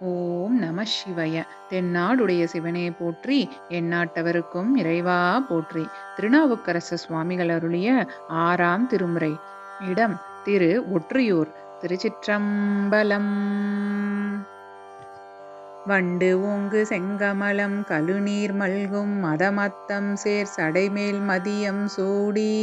ஓம் நம சிவய. தென்னாடுடைய சிவனே போற்றி எந்நாட்டவருக்கும் இறைவா போற்றி. திருநாவுக்கரச சுவாமிகள் அருளிய ஆறாம் திருமுறை. இடம் திரு ஒற்றியூர் திருச்சிற்றம்பலம். வண்டு ஓங்கு செங்கமலம் கழுநீர் மல்கும் மதமத்தம் சேர் சடைமேல் மதியம் சூடி.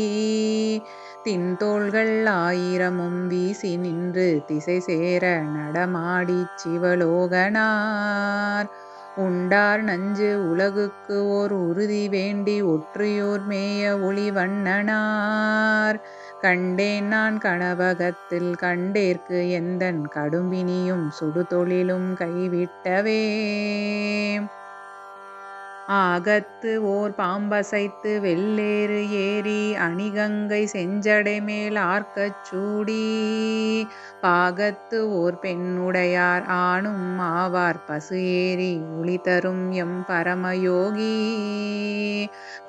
தின்தோள்கள் ஆயிரமும் வீசி நின்று திசை சேர நடமாடிச் சிவலோகனார். உண்டார் நஞ்சு உலகுக்கு ஓர் உறுதி வேண்டி ஒற்றியோர் மேய ஒளி வண்ணனார். கண்டேன் நான் கணவகத்தில் கண்டேற்கு எந்தன் கடும்பினியும் சுடுதொழிலும் கைவிட்டவே. ஆகத்து ஓர் பாம்பசைத்து வெள்ளேறு ஏறி அணிகங்கை செஞ்சடை மேல் ஆர்க்கச் சூடி. பாகத்து ஓர் பெண்ணுடையார் ஆணும் ஆவார் பசு ஏறி ஒளி தரும் எம் பரமயோகி.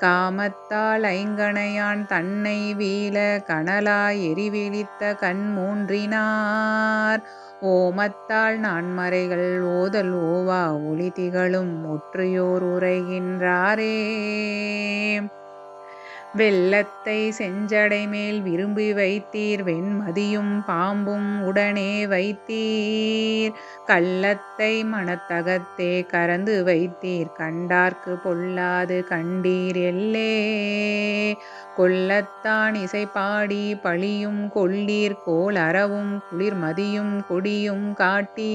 காமத்தால் ஐங்கணையான் தன்னை வீழ கனலாய் எரிவிழித்த கண் மூன்றினார். ஓமத்தாள் நான்மறைகள் ஓதல் ஓவா ஒளி திகழும் ஒற்றியோர் உரைகின்றாரே. வெள்ளத்தை செஞ்சடை மேல் விரும்பி வைத்தீர் வெண்மதியும் பாம்பும் உடனே வைத்தீர். கள்ளத்தை மனத்தகத்தே கறந்து வைத்தீர் கண்டார்க்கு பொல்லாது கண்டீர் எல்லே. கொல்லத்தான் இசை பாடி பழியும் கொள்ளீர் கோல் அறவும் குளிர்மதியும் கொடியும் காட்டி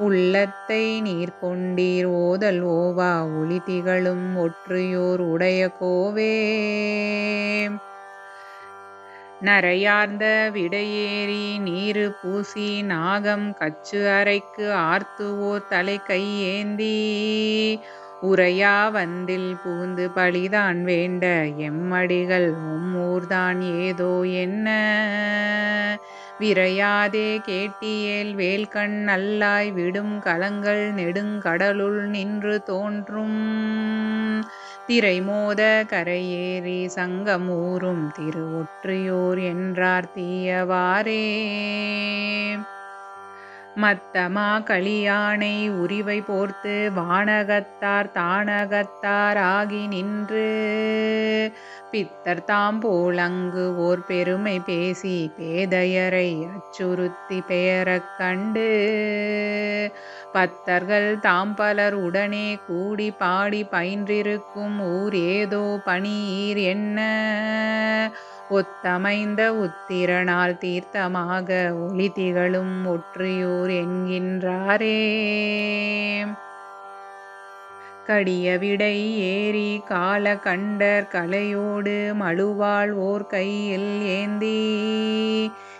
உள்ளத்தை நீர் கொண்டீர். ஓதல் ஓவா ஒளி திகழும் ஒற்றியோர் உடைய கோவே. நரையார்ந்த விடையேறி நீரு பூசி நாகம் கச்சு அறைக்கு ஆர்த்துவோர் தலை கையேந்தி உரையா வந்தில் புகுந்து பழிதான் வேண்ட. எம்மடிகள் உம்மூர்தான் ஏதோ என்ன? விரையாதே கேட்டியேல் வேல்கண் நல்லாய் விடும் கலங்கள் நெடுங்கடலுள் நின்று தோன்றும். திரைமோத கரையேறி சங்கமூரும் திரு ஒற்றியோர் என்றார் தீயவாரே மத்தமா களியானை உரிவை போர்த்து வானகத்தார் தானகத்தார் ஆகி நின்று. பித்தர் தாம் போலங்கு ஓர் பெருமை பேசி பேதையரை அச்சுறுத்தி பெயரக் கண்டு. பத்தர்கள் தாம் பலர் உடனே கூடி பாடி பயின்றிருக்கும் ஊர் ஏதோ பணியீர் என்ன? ஒத்தமைந்த உத்திரனால் தீர்த்தமாக ஒளி திகழும் ஒற்றியூர் என்கின்றாரே. கடிய விடை ஏறி கால கண்டர் கலையோடு மழுவாள் ஓர் கையில் ஏந்தி.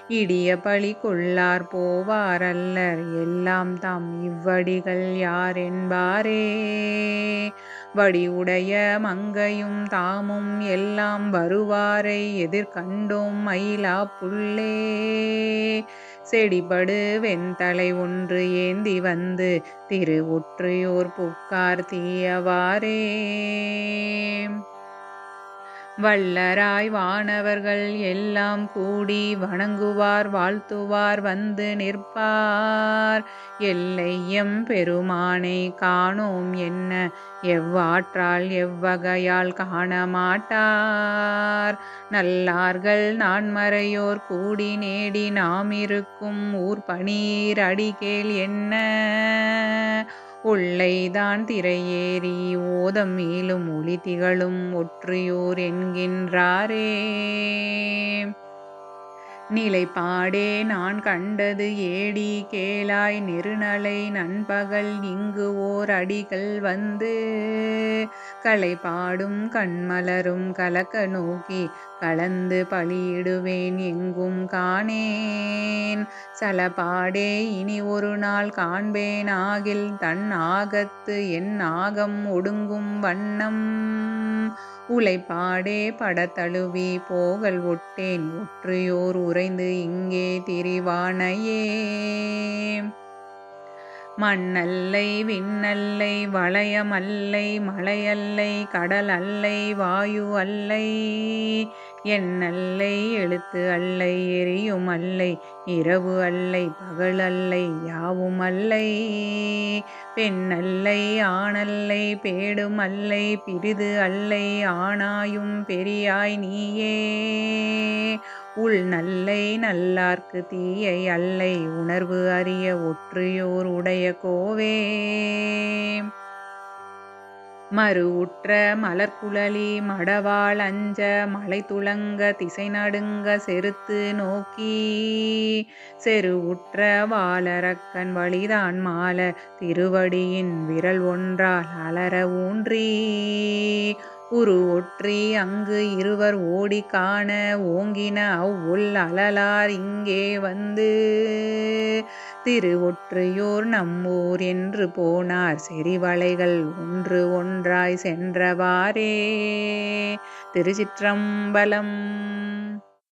இடிய பழி கொள்ளார் போவாரல்லர் எல்லாம் தாம் இவ்வடிகள் யார் என்பாரே வடிவுடைய மங்கையும் தாமும் எல்லாம் வருவாரை எதிர்கண்டோம் மயிலா புள்ளே. செடிபடு வெண்தலை ஒன்று ஏந்தி வந்து திரு ஒற்றையோர் புக்கார் தீயவாரே வல்லராய் வானவர்கள் எல்லாம் கூடி வணங்குவார் வாழ்த்துவார் வந்து நிற்பார். எல்லையம் பெருமானை காணோம் என்ன? எவ்வாற்றால் எவ்வகையால் காண மாட்டார்? நல்லார்கள் நான்மறையோர் கூடி நேடி நாம் இருக்கும் ஊர் பணீர் அடிகேல் என்ன? உள்ளைதான் திரையேறி ஓதம் மேலும் ஒளி திகழும் ஒற்றியோர் என்கின்றாரே. நிலைப்பாடே நான் கண்டது ஏடி கேளாய் நெருநலை நண்பகல் இங்கு ஓர் அடிகள் வந்து களைப்பாடும் கண்மலரும் கலக்க நோக்கி கலந்து பலியிடுவேன் எங்கும் காணேன். சலபாடே இனி ஒரு நாள் காண்பேன் ஆகில் தன் ஆகத்து என் ஆகம் ஒடுங்கும் வண்ணம். உழைப்பாடே படத்தழுவி போகல் ஒட்டேன் ஒற்றியோர் உறைந்து இங்கே திரிவானையே. மண்ணல்லை விண்ணல்லை வளையமல்லை மலையல்லை கடல் அல்லை வாயு அல்லை. என் அல்லை எழுத்து அல்லை எரியும் அல்லை இரவு அல்லை பகல் அல்லை யாவும் அல்லை. பெண் அல்லை ஆணல்லை பேடும் அல்லை பிரிது அல்லை ஆணாயும் பெரியாய் நீயே. உள் நல்லை நல்லார்க்கு தீயை அல்லை உணர்வு அறிய ஒற்றியோர் உடைய கோவே. மறு உற்ற மலர்குழலி மடவாள் அஞ்ச மலை துளங்க திசை நடுங்க செருத்து நோக்கி. செரு உற்ற வாளரக்கன் வழிதான் மால திருவடியின் விரல் ஒன்றால் அலர ஊன்றி. உரு ஒற்றி அங்கு இருவர் ஓடி காண ஓங்கின அவ்வுள் அலலார் இங்கே வந்து. திரு ஒற்றியோர் நம்மூர் என்று போனார் செறிவளைகள் ஒன்று ஒன்றாய் சென்றவாறே. திருச்சிற்றம்பலம்